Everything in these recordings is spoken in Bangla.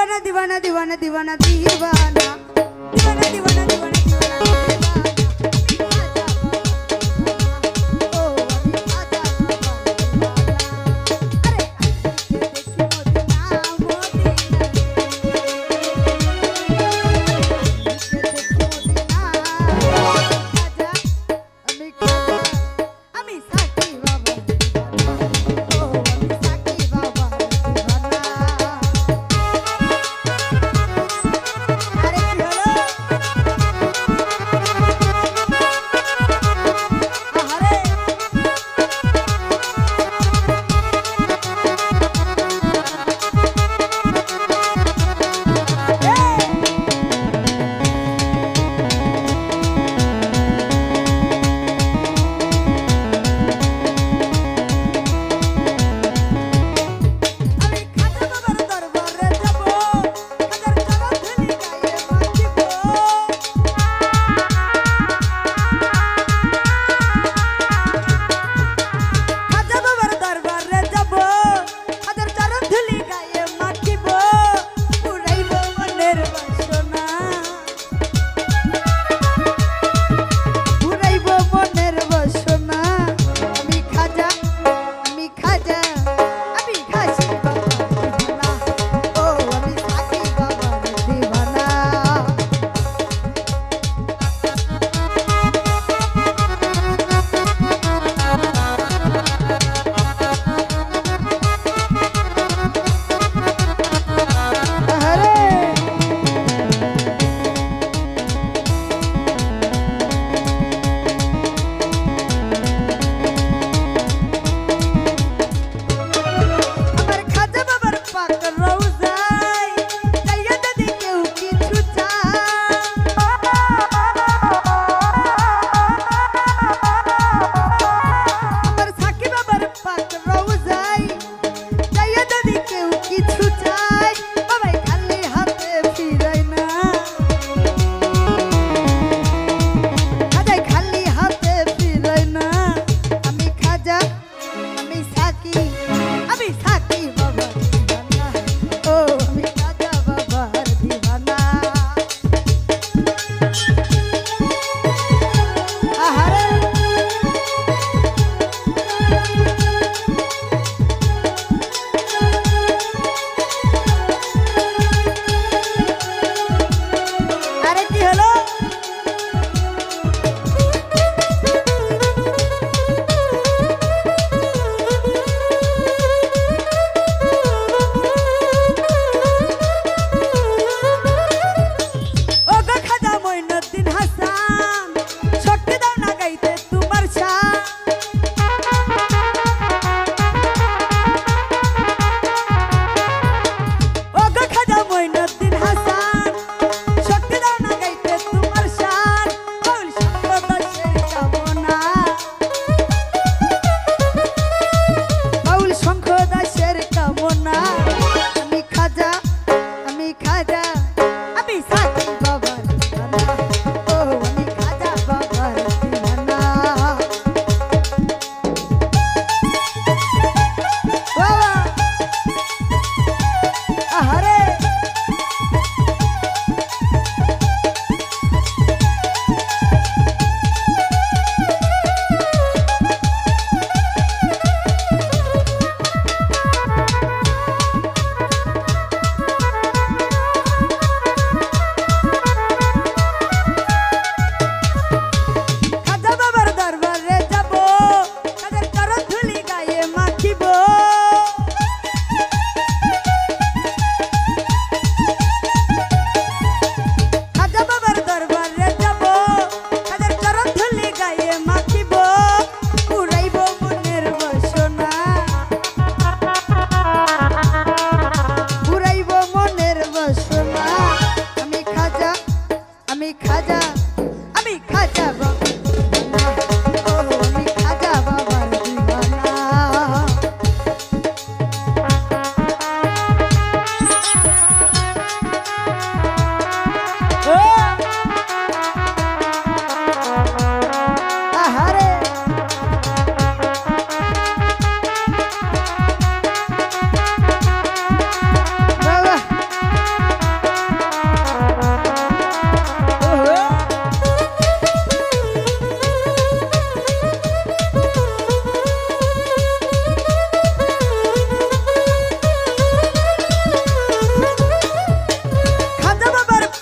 দিওয়ানা দিওয়ানা দিওয়ানা দিওয়ানা দিওয়ানা দিওয়ানা দিওয়ানা দিওয়ানা কেউ কিছু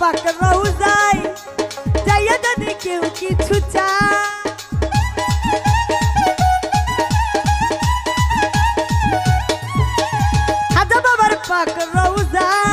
পাক রওজায় যাইয়া যদি কেউ কিছু চায়। পাক রওজায়